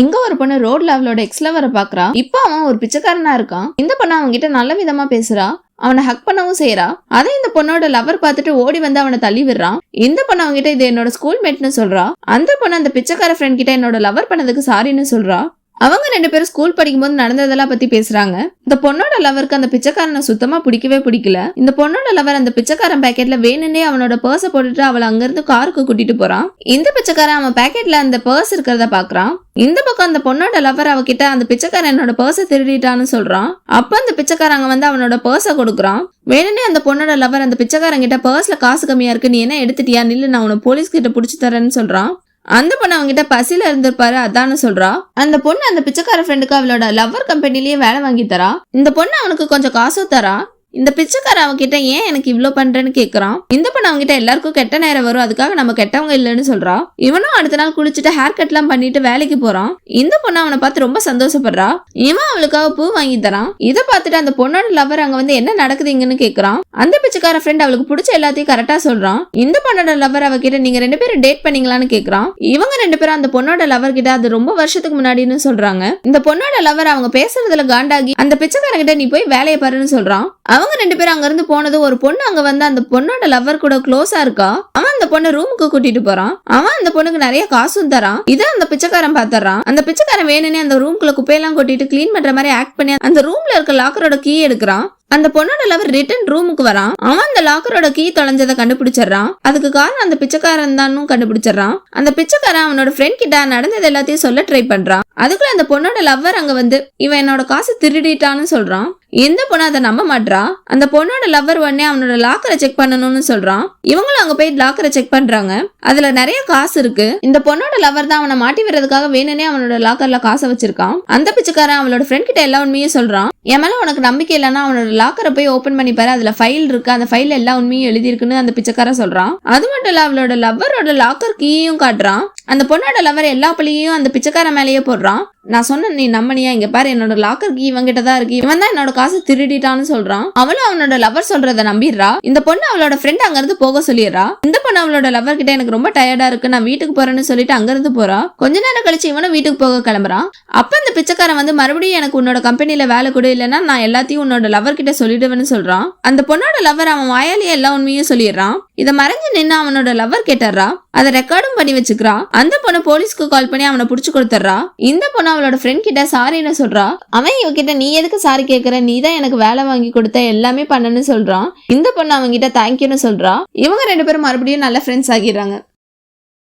இங்க ஒரு பொண்ணு ரோட்ல அவளோட எக்ஸ் லவரை பாக்குறா. இப்ப அவன் ஒரு பிச்சைக்காரனா இருக்கான். இந்த பொண்ணு அவங்க கிட்ட நல்ல விதமா பேசுறா. அவனை ஹக் பண்ணவும் செய்யறா அதை இந்த பொண்ணோட லவர் பார்த்துட்டு ஓடி வந்து அவனை தள்ளி விடுறான் இந்த பொண்ணு அவங்க கிட்ட இது என்னோட ஸ்கூல் மேட்னு சொல்றா. அந்த பொண்ணு அந்த பிச்சைக்கார ஃப்ரெண்ட் கிட்ட என்னோட லவர் பண்ணதுக்கு சாரின்னு சொல்றா. அவங்க ரெண்டு பேரும் ஸ்கூல் படிக்கும்போது நடந்ததெல்லாம் பத்தி பேசுறாங்க. இந்த பொண்ணோட லவருக்கு அந்த பிச்சைக்காரனை சுத்தமா பிடிக்கவே பிடிக்கல. இந்த பொண்ணோட லவர் அந்த பிச்சைக்காரன் பேக்கெட்ல வேணும்னே அவனோட பர்ஸை போட்டுட்டு அவளை அங்கிருந்து காருக்கு கூட்டிட்டு போறான். இந்த பிச்சைக்காரன் அவன் பேக்கெட்ல அந்த பர்ஸ் இருக்கிறத பாக்குறான். இந்த பக்கம் அந்த பொண்ணோட லவர் அவகிட்ட அந்த பிச்சைக்காரன் என்னோட பர்ஸை திருடிட்டான்னு சொல்றான். அப்ப அந்த பிச்சைக்காரங்க வந்து அவனோட பர்ஸை கொடுக்குறான். வேணும்னே அந்த பொண்ணோட லவர் அந்த பிச்சைக்காரங்கிட்ட பர்ஸ்ல காசு கம்மியா இருக்கு நீ என்ன எடுத்துட்டியா? நில்லு நான் உன போலீஸ் கிட்ட புடிச்சு தரேன்னு சொல்றான். அந்த பொண்ணு அவங்கிட்ட பசியில இருந்திருப்பாரு அதான்னு சொல்றா. அந்த பொண்ணு அந்த பிச்சைக்கார ஃப்ரெண்டுக்கு அவளோட லவ்வர் கம்பெனிலேயே வேலை வாங்கி தரா. இந்த பொண்ணு அவனுக்கு கொஞ்சம் காசும் தரா. இந்த பிச்சைக்காரன் அவன்கிட்ட ஏன் எனக்கு இவ்வளோ பண்றேன்னு கேக்குறான்? இந்த பொண்ணு அவன்கிட்ட எல்லாருக்கும் கெட்ட நேரம் வரும் அதுக்காக நம்ம கெட்டவங்க இல்லைன்னு சொல்றான் இவனும் அடுத்த நாள் குளிச்சுட்டு ஹேர் கட்லாம் பண்ணிட்டு வேலைக்கு போறான். இந்த பொண்ணு அவனை பார்த்து ரொம்ப சந்தோஷப்படுறா. இவன் அவளுக்காக பூ வாங்கி தரான். இதை பார்த்துட்டு அந்த பொண்ணோட லவர் அங்க வந்து என்ன நடக்குதுங்கன்னு கேக்குறான். அந்த பிச்சைக்கார ஃப்ரெண்ட் அவளுக்கு பிடிச்ச எல்லாத்தையும் கரெக்டா சொல்றான். இந்த பொண்ணோட லவர் அவகிட்ட நீங்க ரெண்டு பேரும் டேட் பண்ணீங்களான்னு கேக்குறான். இவங்க ரெண்டு பேரும் அந்த பொண்ணோட லவர் கிட்ட அது ரொம்ப வருஷத்துக்கு முன்னாடின்னு சொல்றாங்க. இந்த பொண்ணோட லவர் அவங்க பேசுறதுல காண்டாகி அந்த பிச்சைக்காரங்கிட்ட நீ போய் வேலையை பாருன்னு சொல்றான். அவங்க ரெண்டு பேரும் அங்க இருந்து போனது ஒரு பொண்ணு அங்க வந்து அந்த பொண்ணோட லவ்வர் கூட க்ளோஸா இருக்கா? அவன் அந்த பொண்ணை ரூமுக்கு கூட்டிட்டு போறான். அவன் அந்த பொண்ணுக்கு நிறைய காசும் தரான். இதை அந்த பிச்சைக்காரன் பாத்துறான். அந்த பிச்சைக்காரன் வேணும்னே அந்த ரூம்குள்ள குப்பையெல்லாம் கொட்டிட்டு கிளீன் பண்ற மாதிரி ஆக்ட் பண்ணி அந்த ரூம்ல இருக்க லாக்கரோட கீ எடுக்கிறான். அந்த பொண்ணோட லவர் ரிட்டன் ரூமுக்கு வரான். அவன் அந்த லாக்கரோட கீ தொலைஞ்சதை கண்டுபிடிச்சிடுறான். அதுக்கு காரணம் அந்த பிச்சைக்காரன் தானும் கண்டுபிடிச்சிடுறான். அந்த பிச்சைக்காரன் அவனோட ஃப்ரெண்ட் கிட்ட நடந்தது எல்லாத்தையும் சொல்ல ட்ரை பண்றான். அதுக்குள்ள அந்த பொண்ணோட லவ்வர் அங்க வந்து இவன் என்னோட காசு திருடிட்டான்னு சொல்றான். எந்த பொண்ணு அதை நம்ப மாட்டா அந்த பொண்ணோட லவ்வர் உடனே அவனோட லாக்கரை செக் பண்ணணும்னு சொல்றான். இவங்களும் அங்க போய் லாக்கரை செக் பண்றாங்க. அதுல நிறைய காசு இருக்கு. இந்த பொண்ணோட லவ்வர் தான் அவனை மாட்டி விடுறதுக்காக வேணும்னே அவனோட லாக்கர்ல காசை வச்சிருக்கான். அந்த பிச்சைக்காரன் அவளோட ஃப்ரெண்ட் கிட்ட எல்லா உண்மையும் சொல்றான். என் மேல உனக்கு நம்பிக்கை இல்லைன்னா அவனோட லாக்கரை போய் ஓபன் பண்ணி பாரு அதுல ஃபைல் இருக்கு. அந்த ஃபைல் எல்லா உண்மையும் எழுதியிருக்குன்னு அந்த பிச்சைக்காரன் சொல்றான். அது மட்டும் இல்ல அவளோட லவ்வரோட லாக்கர் கீயும் காட்டுறான். அந்த பொண்ணோட லவர் எல்லா பழியையும் அந்த பிச்சைக்காரன் மேலேயே போடுறான். நான் சொன்ன நீ நம்பனியா? இங்க பாரு என்னோட லாக்கர் கீ இவங்கிட்ட தான் இருக்கு. இவன் தான் என்னோட காசு திருடிட்டான்னு சொல்றான். அவளும் அவனோட லவர் சொல்றத நம்பிடுறா. இந்த பொண்ணு அவளோட ஃப்ரெண்ட் அங்க இருந்து போக சொல்லிடுறா. இந்த பொண்ணு அவளோட லவர் கிட்ட எனக்கு ரொம்ப டயர்டா இருக்கு. நான் வீட்டுக்கு போறேன்னு சொல்லிட்டு அங்க இருந்து போறா. கொஞ்ச நேரம் கழிச்சு இவனும் வீட்டுக்கு போக கிளம்புறான். அப்ப அந்த பிச்சைக்காரன் வந்து மறுபடியும் எனக்கு உன்னோட கம்பெனில வேலை கூட இல்லைன்னா நான் எல்லாத்தையும் உன்னோட லவர் கிட்ட சொல்லிடுவேன்னு சொல்றான். அந்த பொண்ணோட லவர் அவன் வாயாலேயே எல்லா உண்மையும் சொல்லிடுறான். இதை மறைஞ்சு நின்று அவனோட லவர் கேட்டுறா அதை ரெக்கார்டும் பண்ணி வச்சுக்கிறா. அந்த பொண்ணு போலீஸ்க்கு கால் பண்ணி அவனை புடிச்சு கொடுத்துட்றா இந்த பொண்ணு அவளோட ஃப்ரெண்ட் கிட்ட சாரின்னு சொல்றா. அவன் இவகிட்ட நீ எதுக்கு சாரி கேக்குற? நீ தான் எனக்கு வேலை வாங்கி கொடுத்த எல்லாமே பண்ணனு சொல்றான். இந்த பொண்ணு அவங்க கிட்ட தேங்க்யூன்னு சொல்றா. இவங்க ரெண்டு பேரும் மறுபடியும் நல்ல ஃப்ரெண்ட்ஸ் ஆகிடுறாங்க.